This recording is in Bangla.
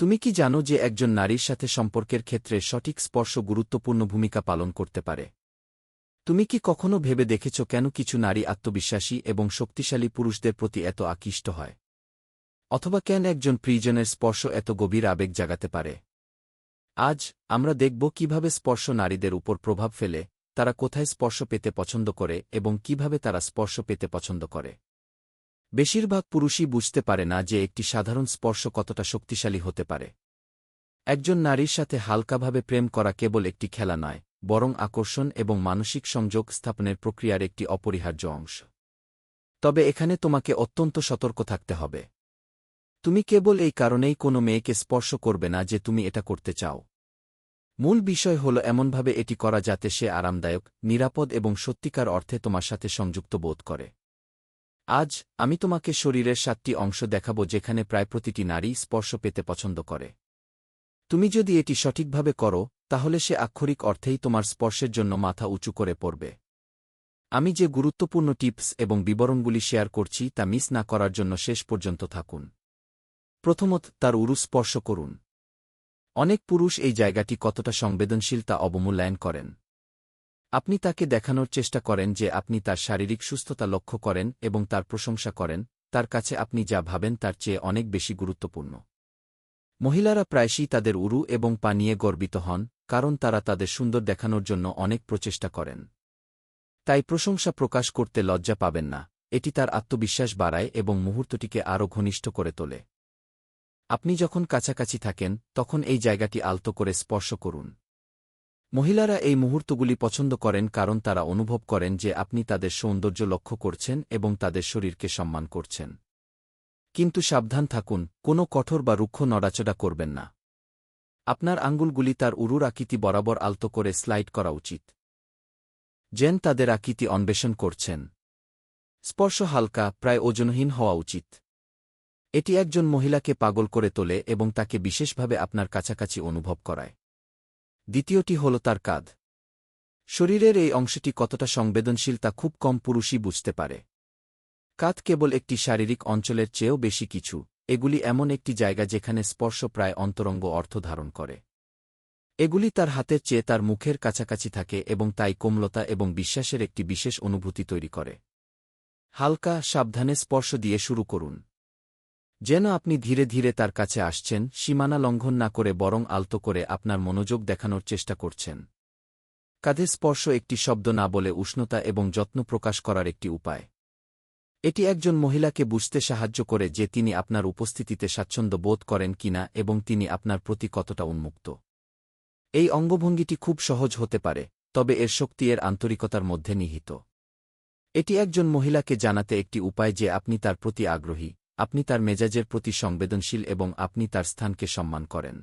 তুমি কি জানো যে একজন নারীর সাথে সম্পর্কের ক্ষেত্রে সঠিক স্পর্শ গুরুত্বপূর্ণ ভূমিকা পালন করতে পারে? তুমি কি কখনো ভেবে দেখেছ কেন কিছু নারী আত্মবিশ্বাসী এবং শক্তিশালী পুরুষদের প্রতি এত আকৃষ্ট হয়? অথবা কেন একজন প্রিজনের স্পর্শ এত গভীর আবেগ জাগাতে পারে? আজ আমরা দেখব কীভাবে স্পর্শ নারীদের উপর প্রভাব ফেলে, তারা কোথায় স্পর্শ পেতে পছন্দ করে এবং কীভাবে তারা স্পর্শ পেতে পছন্দ করে। বেশিরভাগ পুরুষই বুঝতে পারে না যে একটি সাধারণ স্পর্শ কতটা শক্তিশালী হতে পারে। একজন নারীর সাথে হালকাভাবে প্রেম করা কেবল একটি খেলা নয়, বরং আকর্ষণ এবং মানসিক সংযোগ স্থাপনের প্রক্রিয়ার একটি অপরিহার্য অংশ। তবে এখানে তোমাকে অত্যন্ত সতর্ক থাকতে হবে। তুমি কেবল এই কারণেই কোনো মেয়েকে স্পর্শ করবে না যে তুমি এটা করতে চাও। মূল বিষয় হল এমনভাবে এটি করা যাতে সে আরামদায়ক, নিরাপদ এবং সত্যিকার অর্থে তোমার সাথে সংযুক্ত বোধ করে। আজ আমি তোমাকে শরীরের সাতটি অংশ দেখাব যেখানে প্রায় প্রতিটি নারী স্পর্শ পেতে পছন্দ করে। তুমি যদি এটি সঠিকভাবে করো, তাহলে সে আক্ষরিক অর্থেই তোমার স্পর্শের জন্য মাথা উঁচু করে পড়বে। আমি যে গুরুত্বপূর্ণ টিপস এবং বিবরণগুলি শেয়ার করছি তা মিস না করার জন্য শেষ পর্যন্ত থাকুন। প্রথমত, তার উরু স্পর্শ করুন। অনেক পুরুষ এই জায়গাটি কতটা সংবেদনশীল তা অবমূল্যায়ন করেন। আপনি তাকে দেখানোর চেষ্টা করেন যে আপনি তার শারীরিক সুস্থতা লক্ষ্য করেন এবং তার প্রশংসা করেন, তার কাছে আপনি যা ভাবেন তার চেয়ে অনেক বেশি গুরুত্বপূর্ণ। মহিলারা প্রায়শই তাদের উরু এবং পা নিয়ে গর্বিত হন, কারণ তারা তাদের সুন্দর দেখানোর জন্য অনেক প্রচেষ্টা করেন। তাই প্রশংসা প্রকাশ করতে লজ্জা পাবেন না, এটি তার আত্মবিশ্বাস বাড়ায় এবং মুহূর্তটিকে আরও ঘনিষ্ঠ করে তোলে। আপনি যখন কাছাকাছি থাকেন, তখন এই জায়গাটি আলতো করে স্পর্শ করুন। মহিলারা এই মুহূর্তগুলি পছন্দ করেন কারণ তারা অনুভব করেন যে আপনি তাদের সৌন্দর্য লক্ষ্য করছেন এবং তাদের শরীরকে সম্মান করছেন। কিন্তু সাবধান থাকুন, কোনো কঠোর বা রুক্ষ নড়াচড়া করবেন না। আপনার আঙ্গুলগুলি তার উরুর আকৃতি বরাবর আলতো করে স্লাইড করা উচিত। জেন তাদের আকৃতি অন্বেষণ করছেন। স্পর্শ হালকা, প্রায় ওজনহীন হওয়া উচিত। এটি একজন মহিলাকে পাগল করে তোলে এবং তাকে বিশেষভাবে আপনার কাছাকাছি অনুভব করায়। দ্বিতীয়টি হল তার কাঁধ। শরীরের এই অংশটি কতটা সংবেদনশীল তা খুব কম পুরুষই বুঝতে পারে। কাঁধ কেবল একটি শারীরিক অঞ্চলের চেয়েও বেশি কিছু, এগুলি এমন একটি জায়গা যেখানে স্পর্শ প্রায় অন্তরঙ্গ অর্থ ধারণ করে। এগুলি তার হাতের চেয়ে তার মুখের কাছাকাছি থাকে এবং তাই কোমলতা এবং বিশ্বাসের একটি বিশেষ অনুভূতি তৈরি করে। হালকা, সাবধানে স্পর্শ দিয়ে শুরু করুন। যেন আপনি ধীরে ধীরে তার কাছে আসছেন, সীমানা লঙ্ঘন না করে বরং আলতো করে আপনার মনোযোগ দেখানোর চেষ্টা করছেন। কাঁধে স্পর্শ একটি শব্দ না বলে উষ্ণতা এবং যত্ন প্রকাশ করার একটি উপায়। এটি একজন মহিলাকে বুঝতে সাহায্য করে যে তিনি আপনার উপস্থিতিতে স্বাচ্ছন্দ্য বোধ করেন কিনা এবং তিনি আপনার প্রতি কতটা উন্মুক্ত। এই অঙ্গভঙ্গিটি খুব সহজ হতে পারে, তবে এর শক্তি এর আন্তরিকতার মধ্যে নিহিত। এটি একজন মহিলাকে জানাতে একটি উপায় যে আপনি তার প্রতি আগ্রহী। আপনি তার মেজাজের প্রতি সংবেদনশীল এবং আপনি তার স্থানকে সম্মান করেন।